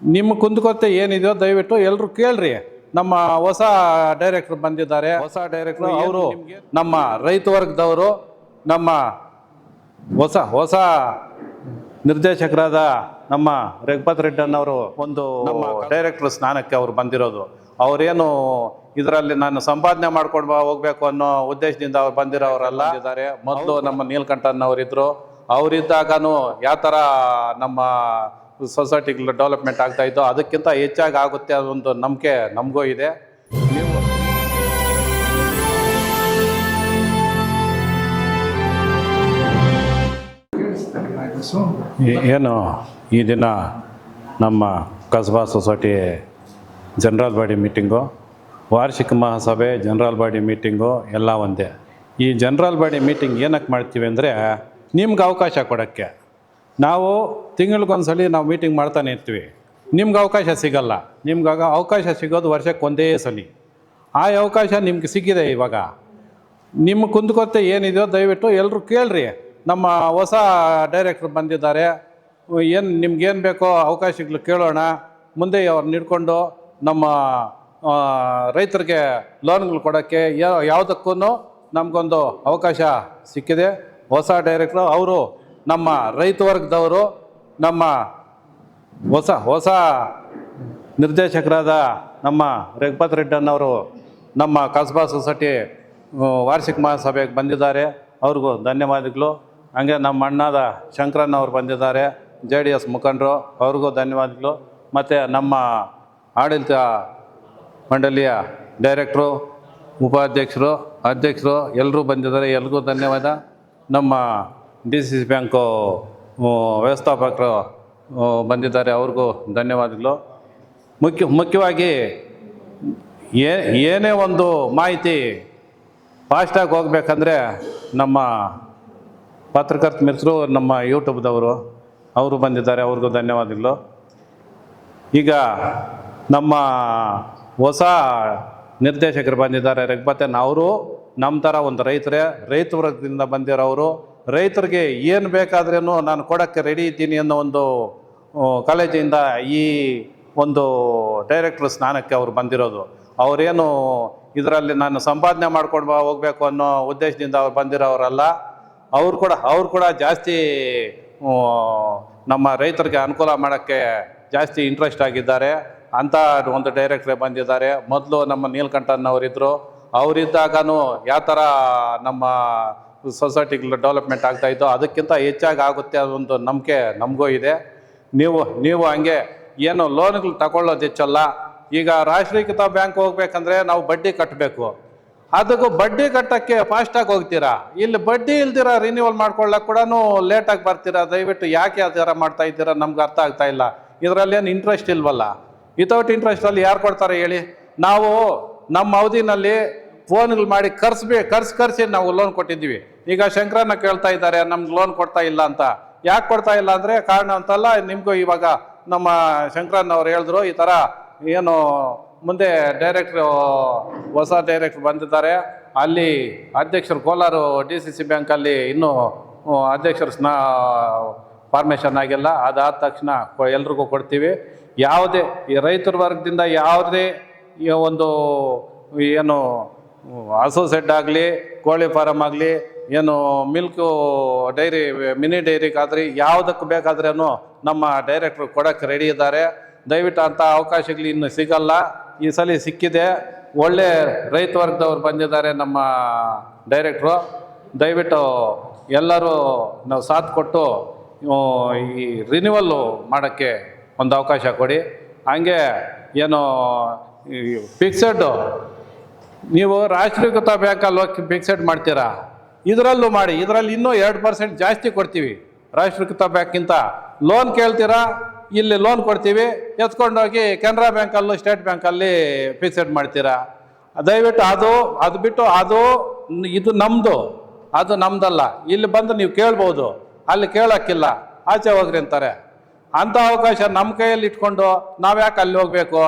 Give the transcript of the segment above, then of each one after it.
ನಿಮ್ಮ ಕುಂದುಕೊರತೆ ಏನಿದೆಯೋ ದಯವಿಟ್ಟು ಎಲ್ಲರೂ ಕೇಳ್ರಿ. ನಮ್ಮ ಹೊಸ ಡೈರೆಕ್ಟರ್ ಬಂದಿದ್ದಾರೆ. ಹೊಸ ಡೈರೆಕ್ಟರ್ ಅವರು ನಮ್ಮ ರೈತ ವರ್ಗದವರು ನಮ್ಮ ಹೊಸ ಹೊಸ ನಿರ್ದೇಶಕರಾದ ನಮ್ಮ ರಘುಪತ್ ರೆಡ್ಡನ್ನವರು ಒಂದು ನಮ್ಮ ಡೈರೆಕ್ಟರ್ ಸ್ನಾನಕ್ಕೆ ಅವರು ಬಂದಿರೋದು. ಅವರೇನು ಇದರಲ್ಲಿ ನಾನು ಸಂಪಾದನೆ ಮಾಡ್ಕೊಂಡು ಹೋಗ್ಬೇಕು ಅನ್ನೋ ಉದ್ದೇಶದಿಂದ ಅವ್ರು ಬಂದಿರೋರೆಲ್ಲ. ಇದ್ದಾರೆ ಮೊದಲು ನಮ್ಮ ನೀಲ್ಕಂಠನ್ ಅವರಿದ್ರು. ಅವರಿದ್ದಾಗನು ಯಾವ ಥರ ನಮ್ಮ ಸೊಸೈಟಿಗಳು ಡೆವಲಪ್ಮೆಂಟ್ ಆಗ್ತಾ ಇದ್ದೋ ಅದಕ್ಕಿಂತ ಹೆಚ್ಚಾಗಿ ಆಗುತ್ತೆ ಅನ್ನೋ ಒಂದು ನಂಬಿಕೆ ನಮಗೂ ಇದೆ. ನೀವು ಏನು ಈ ದಿನ ನಮ್ಮ Kasba society general body meeting ವಾರ್ಷಿಕ ಮಹಾಸಭೆ ಜನರಲ್ ಬಾಡಿ ಮೀಟಿಂಗು ಎಲ್ಲ ಒಂದೇ. ಈ ಜನರಲ್ ಬಾಡಿ ಮೀಟಿಂಗ್ ಏನಕ್ಕೆ ಮಾಡ್ತೀವಿ ಅಂದರೆ ನಿಮ್ಗೆ ಅವಕಾಶ ಕೊಡೋಕ್ಕೆ. ನಾವು ತಿಂಗಳಿಗೊಂದ್ಸಲಿ ನಾವು ಮೀಟಿಂಗ್ ಮಾಡ್ತಾನೆ ಇರ್ತೀವಿ. ನಿಮ್ಗೆ ಅವಕಾಶ ಸಿಗಲ್ಲ. ನಿಮ್ಗೆ ಆಗ ಅವಕಾಶ ಸಿಗೋದು ವರ್ಷಕ್ಕೆ ಒಂದೇ ಸಲ. ಆ ಅವಕಾಶ ನಿಮ್ಗೆ ಸಿಕ್ಕಿದೆ ಇವಾಗ. ನಿಮ್ಮ ಕುಂದುಕೊರತೆ ಏನಿದೆಯೋ ದಯವಿಟ್ಟು ಎಲ್ಲರೂ ಕೇಳ್ರಿ. ನಮ್ಮ ಹೊಸ ಡೈರೆಕ್ಟ್ರ್ ಬಂದಿದ್ದಾರೆ. ಏನು ನಿಮ್ಗೇನು ಬೇಕೋ ಅವಕಾಶಗಳು ಕೇಳೋಣ. ಮುಂದೆ ಅವ್ರನ್ನ ಹಿಡ್ಕೊಂಡು ನಮ್ಮ ರೈತರಿಗೆ ಲೋನ್ಗಳು ಕೊಡೋಕ್ಕೆ ಯಾವುದಕ್ಕೂ ನಮಗೊಂದು ಅವಕಾಶ ಸಿಕ್ಕಿದೆ. ಹೊಸ ಡೈರೆಕ್ಟ್ರು ಅವರು ನಮ್ಮ ರೈತ ವರ್ಗದವರು, ನಮ್ಮ ಹೊಸ ಹೊಸ ನಿರ್ದೇಶಕರಾದ ನಮ್ಮ ರಘುಪತ್ ರೆಡ್ಡನ್ನವರು ನಮ್ಮ ಕಸಬಾ ಸೊಸೈಟಿ ವಾರ್ಷಿಕ ಮಹಾಸಭೆಗೆ ಬಂದಿದ್ದಾರೆ. ಅವ್ರಿಗೂ ಧನ್ಯವಾದಗಳು. ಹಾಗೆ ನಮ್ಮ ಅಣ್ಣಾದ ಶಂಕರಣ್ಣ ಅವರು ಬಂದಿದ್ದಾರೆ, ಜೆ ಡಿ ಎಸ್ ಮುಖಂಡರು, ಅವ್ರಿಗೂ ಧನ್ಯವಾದಗಳು. ಮತ್ತು ನಮ್ಮ ಆಡಳಿತ ಮಂಡಳಿಯ ಡೈರೆಕ್ಟ್ರು, ಉಪಾಧ್ಯಕ್ಷರು, ಅಧ್ಯಕ್ಷರು ಎಲ್ಲರೂ ಬಂದಿದ್ದಾರೆ. ಎಲ್ರಿಗೂ ಧನ್ಯವಾದ. ನಮ್ಮ ಡಿ ಸಿ ಸಿ ಬ್ಯಾಂಕು ವ್ಯವಸ್ಥಾಪಕರು ಬಂದಿದ್ದಾರೆ. ಅವ್ರಿಗೂ ಧನ್ಯವಾದಗಳು. ಮುಖ್ಯ, ಮುಖ್ಯವಾಗಿ ಏನೇ ಒಂದು ಮಾಹಿತಿ ಫಾಸ್ಟಾಗಿ ಹೋಗ್ಬೇಕಂದ್ರೆ ನಮ್ಮ ಪತ್ರಕರ್ತ ಮಿತ್ರರು, ನಮ್ಮ ಯೂಟ್ಯೂಬ್ದವರು, ಅವರು ಬಂದಿದ್ದಾರೆ. ಅವ್ರಿಗೂ ಧನ್ಯವಾದಗಳು. ಈಗ ನಮ್ಮ ಹೊಸ ನಿರ್ದೇಶಕರು ಬಂದಿದ್ದಾರೆ. ರಘುಪತನ್ ಅವರು ನಮ್ಮ ಥರ ಒಂದು ರೈತರೇ, ರೈತ ವರ್ಗದಿಂದ ಬಂದಿರೋರು ರೈತರಿಗೆ ಏನು ಬೇಕಾದ್ರೂ ನಾನು ಕೊಡೋಕ್ಕೆ ರೆಡಿ ಇದ್ದೀನಿ ಅನ್ನೋ ಒಂದು ಕಾಲೇಜಿಂದ ಈ ಒಂದು ಡೈರೆಕ್ಟ್ರ್ ಸ್ನಾನಕ್ಕೆ ಅವರು ಬಂದಿರೋದು. ಅವರೇನು ಇದರಲ್ಲಿ ನಾನು ಸಂಪಾದನೆ ಮಾಡ್ಕೊಂಡು ಹೋಗಬೇಕು ಅನ್ನೋ ಉದ್ದೇಶದಿಂದ ಅವ್ರು ಬಂದಿರೋರಲ್ಲ, ಅವ್ರು ಕೂಡ ಅವ್ರು ಕೂಡ ಜಾಸ್ತಿ ನಮ್ಮ ರೈತರಿಗೆ ಅನುಕೂಲ ಮಾಡೋಕ್ಕೆ ಜಾಸ್ತಿ ಇಂಟ್ರೆಸ್ಟ್ ಆಗಿದ್ದಾರೆ. ಅಂತ ಒಂದು ಡೈರೆಕ್ಟ್ರೇ ಬಂದಿದ್ದಾರೆ. ಮೊದಲು ನಮ್ಮ ನೀಲ್ಕಂಠನ್ ಅವರಿದ್ದರು ಯಾವ ಥರ ನಮ್ಮ ಸೊಸೈಟಿಗಳು ಡೆವಲಪ್ಮೆಂಟ್ ಆಗ್ತಾ ಇದ್ದೋ ಅದಕ್ಕಿಂತ ಹೆಚ್ಚಾಗಿ ಆಗುತ್ತೆ ಅದೊಂದು ನಂಬಿಕೆ ನಮಗೂ ಇದೆ. ನೀವು ನೀವು ಹಂಗೆ ಏನು ಲೋನ್ಗಳು ತಗೊಳ್ಳೋದು ಹೆಚ್ಚಲ್ಲ ಈಗ ರಾಷ್ಟ್ರೀಕೃತ ಬ್ಯಾಂಕ್ ಹೋಗ್ಬೇಕಂದ್ರೆ ನಾವು ಬಡ್ಡಿ ಕಟ್ಟಬೇಕು ಅದಕ್ಕೂ ಬಡ್ಡಿ ಕಟ್ಟಕ್ಕೆ ಫಾಸ್ಟಾಗಿ ಹೋಗ್ತೀರಾ? ಇಲ್ಲಿ ಬಡ್ಡಿ ಇಲ್ದಿರ ರಿನ್ಯೂವಲ್ ಮಾಡ್ಕೊಳ್ಳೋಕೆ ಕೂಡ ಲೇಟಾಗಿ ಬರ್ತೀರಾ? ದಯವಿಟ್ಟು ಯಾಕೆ ಆ ಥರ ಮಾಡ್ತಾ ಇದ್ದೀರಾ? ನಮ್ಗೆ ಅರ್ಥ ಆಗ್ತಾ ಇಲ್ಲ. ಇದರಲ್ಲಿ ಏನು ಇಂಟ್ರೆಸ್ಟ್ ಇಲ್ವಲ್ಲ ವಿತೌಟ್ ಇಂಟ್ರೆಸ್ಟಲ್ಲಿ ಯಾರು ಕೊಡ್ತಾರೆ ಹೇಳಿ? ನಾವು ನಮ್ಮ ಅವಧಿನಲ್ಲಿ ಫೋನ್ಗಳು ಮಾಡಿ ಕರ್ಸ್ಬೇ ಕರ್ಸ್ ಕರ್ಸಿ ನಾವು ಲೋನ್ ಕೊಟ್ಟಿದ್ದೀವಿ. ಈಗ ಶಂಕರನ್ನ ಕೇಳ್ತಾ ಇದ್ದಾರೆ ನಮ್ಗೆ ಲೋನ್ ಕೊಡ್ತಾ ಇಲ್ಲ ಅಂತ. ಯಾಕೆ ಕೊಡ್ತಾ ಇಲ್ಲ ಅಂದರೆ ಕಾರಣ ಅಂತಲ್ಲ, ನಿಮಗೂ ಇವಾಗ ನಮ್ಮ ಶಂಕರನ್ ಅವ್ರು ಹೇಳಿದ್ರು, ಈ ಥರ ಏನು ಮುಂದೆ ಡೈರೆಕ್ಟ್ರು ಹೊಸ ಡೈರೆಕ್ಟ್ರ್ ಬಂದಿದ್ದಾರೆ. ಅಲ್ಲಿ ಅಧ್ಯಕ್ಷರು ಕೋಲಾರ ಡಿ ಸಿ ಸಿ ಬ್ಯಾಂಕಲ್ಲಿ ಇನ್ನೂ ಅಧ್ಯಕ್ಷರು ಸ್ನಾ ಫಾರ್ಮೇಷನ್ ಆಗಿಲ್ಲ. ಅದಾದ ತಕ್ಷಣ ಎಲ್ರಿಗೂ ಕೊಡ್ತೀವಿ. ಯಾವುದೇ ಈ ರೈತರ ವರ್ಗದಿಂದ ಯಾವುದೇ ಒಂದು, ಏನು ಹಸು ಸೆಡ್ ಆಗಲಿ, ಕೋಳಿ ಫಾರಮ್ ಆಗಲಿ, ಏನು ಮಿಲ್ಕು ಡೈರಿ ಮಿನಿ ಡೈರಿಗಾದ್ರಿ ಯಾವುದಕ್ಕೆ ಬೇಕಾದ್ರೂ ನಮ್ಮ ಡೈರೆಕ್ಟ್ರು ಕೊಡೋಕ್ಕೆ ರೆಡಿ ಇದ್ದಾರೆ. ದಯವಿಟ್ಟು ಅಂಥ ಅವಕಾಶಗಳು ಇನ್ನು ಸಿಗಲ್ಲ. ಈ ಸಲ ಸಿಕ್ಕಿದೆ. ಒಳ್ಳೆ ರೈತ ವರ್ಗದವ್ರು ಬಂದಿದ್ದಾರೆ ನಮ್ಮ ಡೈರೆಕ್ಟ್ರು ದಯವಿಟ್ಟು ಎಲ್ಲರೂ ನಾವು ಸಾಥ್ ಕೊಟ್ಟು ಈ ರಿನ್ಯೂವಲ್ಲು ಮಾಡೋಕ್ಕೆ ಒಂದು ಅವಕಾಶ ಕೊಡಿ. ಹಾಗೆ, ಏನು ಫಿಕ್ಸೆಡ್ಡು ನೀವು ರಾಷ್ಟ್ರೀಕೃತ ಬ್ಯಾಂಕಲ್ಲಿ ಹೋಗಿ ಫಿಕ್ಸೆಡ್ ಮಾಡ್ತೀರಾ? ಇದರಲ್ಲೂ ಮಾಡಿ, ಇದರಲ್ಲಿ ಇನ್ನೂ ಎರಡು ಪರ್ಸೆಂಟ್ ಜಾಸ್ತಿ ಕೊಡ್ತೀವಿ ರಾಷ್ಟ್ರೀಕೃತ ಬ್ಯಾಂಕ್ಗಿಂತ. ಲೋನ್ ಕೇಳ್ತೀರಾ? ಇಲ್ಲಿ ಲೋನ್ ಕೊಡ್ತೀವಿ. ಎತ್ಕೊಂಡೋಗಿ ಕೆನರಾ ಬ್ಯಾಂಕಲ್ಲೂ ಸ್ಟೇಟ್ ಬ್ಯಾಂಕಲ್ಲಿ ಫಿಕ್ಸೆಡ್ ಮಾಡ್ತೀರಾ? ದಯವಿಟ್ಟು ಅದು ಅದು ಬಿಟ್ಟು ಅದು ಇದು ನಮ್ಮದು ಅದು ನಮ್ಮದಲ್ಲ ಇಲ್ಲಿ ಬಂದು ನೀವು ಕೇಳ್ಬೋದು. ಅಲ್ಲಿ ಕೇಳೋಕ್ಕಿಲ್ಲ. ಆಚೆ ಹೋಗ್ರಿ ಅಂತಾರೆ. ಅಂಥ ಅವಕಾಶ ನಮ್ಮ ಕೈಯಲ್ಲಿ ಇಟ್ಕೊಂಡು ನಾವು ಯಾಕೆ ಅಲ್ಲಿ ಹೋಗಬೇಕು?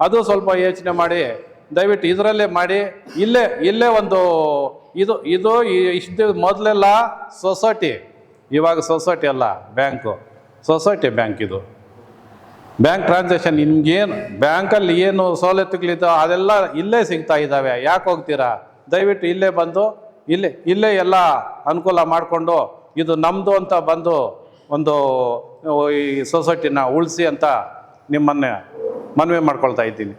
ಅದು ಸ್ವಲ್ಪ ಯೋಚನೆ ಮಾಡಿ. ದಯವಿಟ್ಟು ಇದರಲ್ಲೇ ಮಾಡಿ. ಇಲ್ಲೇ ಇಲ್ಲೇ ಒಂದು ಇದು ಇದು ಇಷ್ಟು ಮೊದಲೆಲ್ಲ ಸೊಸೈಟಿ. ಇವಾಗ ಸೊಸೈಟಿ ಅಲ್ಲ, ಬ್ಯಾಂಕು. ಸೊಸೈಟಿ ಬ್ಯಾಂಕ್ ಇದು. ಬ್ಯಾಂಕ್ ಟ್ರಾನ್ಸಾಕ್ಷನ್ ನಿಮ್ಗೇನು, ಬ್ಯಾಂಕಲ್ಲಿ ಏನು ಸವಲತ್ತುಗಳಿದ್ದೋ ಅದೆಲ್ಲ ಇಲ್ಲೇ ಸಿಗ್ತಾ ಇದ್ದಾವೆ. ಯಾಕೆ ಹೋಗ್ತೀರಾ? ದಯವಿಟ್ಟು ಇಲ್ಲೇ ಬಂದು, ಇಲ್ಲೇ ಇಲ್ಲೇ ಎಲ್ಲ ಅನುಕೂಲ ಮಾಡಿಕೊಂಡು ಇದು ನಮ್ಮದು ಅಂತ ಬಂದು ಒಂದು, ಈ ಸೊಸೈಟಿನ ಉಳಿಸಿ ಅಂತ ನಿಮ್ಮನ್ನೇ ಮನವಿ ಮಾಡ್ಕೊಳ್ತಾ ಇದ್ದೀನಿ.